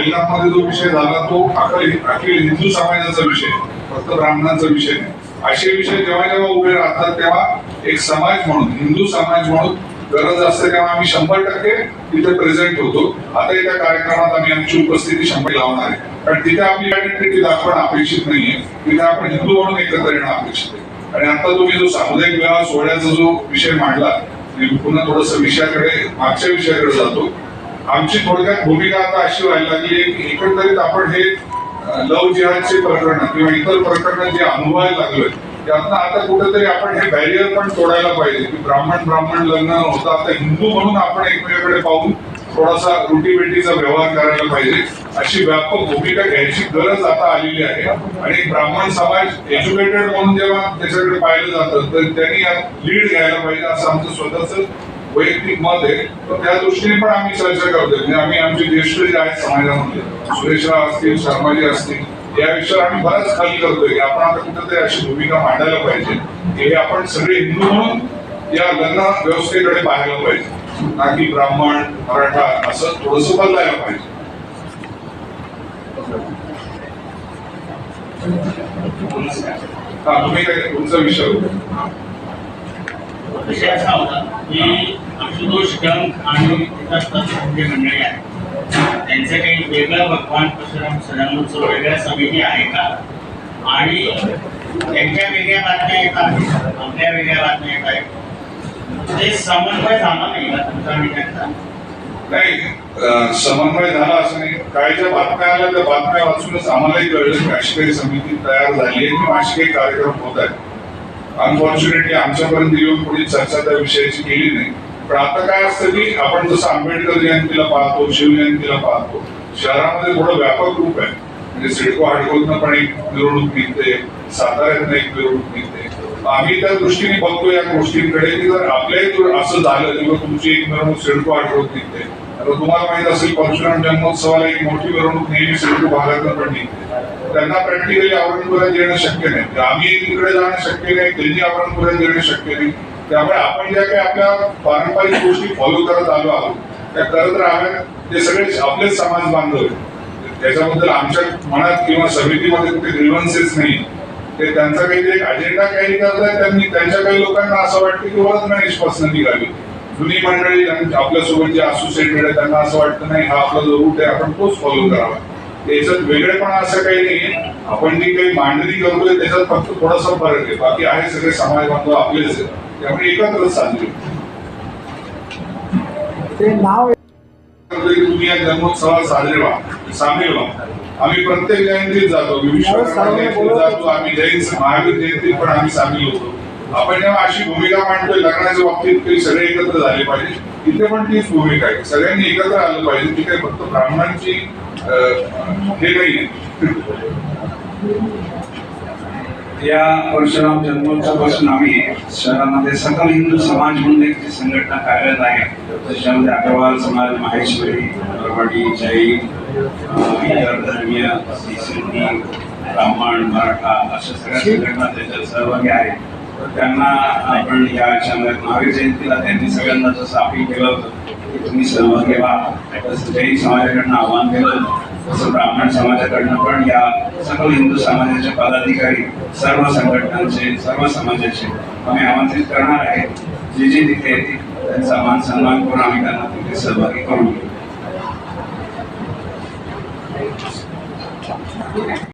गुजरातमध्ये जो विषय झाला तो अखिल हिंदू समाजाचा विषय फक्त ब्राह्मणांचा विषय असे विषय जेव्हा जेव्हा उभे राहतात तेव्हा एक समाज म्हणून हिंदू समाज म्हणून गरज असते तेव्हा आम्ही शंभर टक्के तिथे प्रेझेंट होतो. आता एका कार्यक्रमात आम्ही आमची उपस्थिती शंभर लावणार आहे. कारण तिथे आपली आयडेंटिटी दाखवणं अपेक्षित नाहीये. तिथे आपण हिंदू म्हणून एकत्र येणं अपेक्षित आहे. आणि आता तुम्ही जो सामुदायिक विवाह सोहळ्याचा जो विषय मांडला मी पुन्हा थोडस विषयाकडे मागच्या विषयाकडे जातो. आमची थोडक्यात भूमिका आता अशी व्हायला लागली आहे की एकंदरीत आपण हे लव जिहादचे प्रकरण किंवा इतर प्रकरण जे अनुभवायला लागलोय त्यातनं आता कुठेतरी आपण हे बॅरियर पण तोडायला पाहिजे की ब्राह्मण ब्राह्मण लग्न होतं आता हिंदू म्हणून आपण एकमेकांकडे पाहून थोडासा रुटीबेटीचा व्यवहार करायला पाहिजे. अशी व्यापक भूमिका घ्यायची गरज आता आलेली आहे. आणि ब्राह्मण समाज एज्युकेटेड म्हणून जेव्हा त्याच्याकडे पाहिलं जातं तर त्यांनी लीड घ्यायला पाहिजे असं आमचं स्वतःच वैयक्तिक मत आहे तर त्या दृष्टीने पण आम्ही चर्चा करतोय. म्हणजे आम्ही आमचे ज्येष्ठ जे आहेत समाजामध्ये सुरेशराव असतील शर्माजी असतील या विषयावर आम्ही बराच खाली करतोय. की आपण आता कुठेतरी अशी भूमिका मांडायला पाहिजे. की हे आपण सगळे हिंदू म्हणून या लग्न व्यवस्थेकडे पाहायला पाहिजे. ना की ब्राह्मण मराठा असं थोडस बदलायला पाहिजे. हा तुम्ही काय तुमचा विषय होता? विषय असा होता की आशुतोष गंग आणि संजय मंडळी आहे त्यांचं काही वेगळं भगवान परशुराम सदानंदचं वेगळ्या समिती आहे का? आणि त्यांच्या वेगळ्या बातम्या येतात आपल्या वेगळ्या बातम्या येत आहेत ते समन्वय झाला नाही का तुमचा आणि त्यांचा नाही समन्वय झाला असं नाही. काय ज्या बातम्या आल्या त्या बातम्या वाचूनच आम्हालाही कळलं की अशी काही समिती तयार झाली आहे किंवा असे काही कार्यक्रम होत आहेत. अनफॉर्च्युनेटली आमच्यापर्यंत येऊन कोणी चर्चा त्या विषयाची केली नाही. पण आता काय असतं की आपण जसं आंबेडकर जयंतीला पाहतो शिवजयंतीला पाहतो शहरामध्ये थोडं व्यापक रूप आहे. म्हणजे सिडको हाडकोतनं पण एक मिरवणूक निघते साताऱ्यातनं एक मिरवणूक निघते. आम्ही त्या दृष्टीने बघतो या गोष्टींकडे की जर आपल्याही जर असं झालं किंवा तुमची एक मिरवणूक सिडको हाडकोत निघते तर तुम्हाला माहीत असेल परशुराम जन्मोत्सवाला एक मोठी मिरवणूक नेहमी सिडको भागातनं पण निघते. त्यांना प्रॅक्टिकली औरंगाबाद येणं शक्य नाही. आम्ही तिकडे जाणं शक्य नाही त्यांनी औरंगाबाद येणं शक्य नाही. त्यामुळे आपण ज्या काही आपल्या पारंपरिक गोष्टी फॉलो करत आलो आहोत त्या करत राहाव्यात ते सगळे आपलेच समाज बांधव त्याच्याबद्दल आमच्या मनात किंवा समितीमध्ये कुठे ग्रिव्हन्सेस नाही. ते त्यांचा काही एक अजेंडा काही करताय त्यांनी त्यांच्या काही लोकांना असं वाटतं की वरच गणेशपासून निघाली. जुनी मंडळी आपल्यासोबत जे असोसिएटेड आहे त्यांना असं वाटतं नाही हा आपला जो रूट आहे आपण तोच फॉलो करावा. त्याच्यात वेगळेपणा असं काही नाहीये. आपण जी काही मांडणी करतोय त्याच्यात फक्त थोडासा फरक आहे. बाकी आहे सगळे समाज बांधव आपलेच आहे त्यामुळे एकत्रच चालले. नाव तुम्ही या जन्मोत्सवात साजरे व्हा. सामील व्हा. आम्ही प्रत्येक जयंतीत जातो. मी विश्वकर्मा जयंतीत जातो. आम्ही जैन महावीर जयंतीत पण आम्ही सामील होतो. आपण अशी भूमिका मांडतोय. लग्नाच्या बाबतीत की सगळे एकत्र झाले पाहिजे. इथे पण तीच भूमिका आहे. सगळ्यांनी एकत्र आलं पाहिजे. ती काही फक्त ब्राह्मणांची हे नाहीये या परशुराम जन्मोत्सवापासून आम्ही शहरामध्ये सकल हिंदू समाज म्हणून एक संघटना कार्यरत आहे. त्याच्यामध्ये अग्रवाल समाज माहेश्वरी बरवाडी जैन इतर धर्मीय सिंधी ब्राह्मण मराठा अशा सगळ्या संघटना त्याच्यात सहभागी आहेत. त्यांना आपण या याच्यामध्ये महावीर जयंतीला त्यांनी सगळ्यांना जसं अपील केलं होतं की तुम्ही सहभागी व्हा तसं जैन समाजाकडनं आव्हान केलं. तसं ब्राह्मण समाजाकडनं पण या सर्व हिंदू समाजाचे पदाधिकारी सर्व संघटनांचे सर्व समाजाचे आम्ही आमंत्रित करणार आहे. जे जे तिथे येतील त्यांचा मान सन्मान करून आम्ही त्यांना तिथे सहभागी करून घेऊ.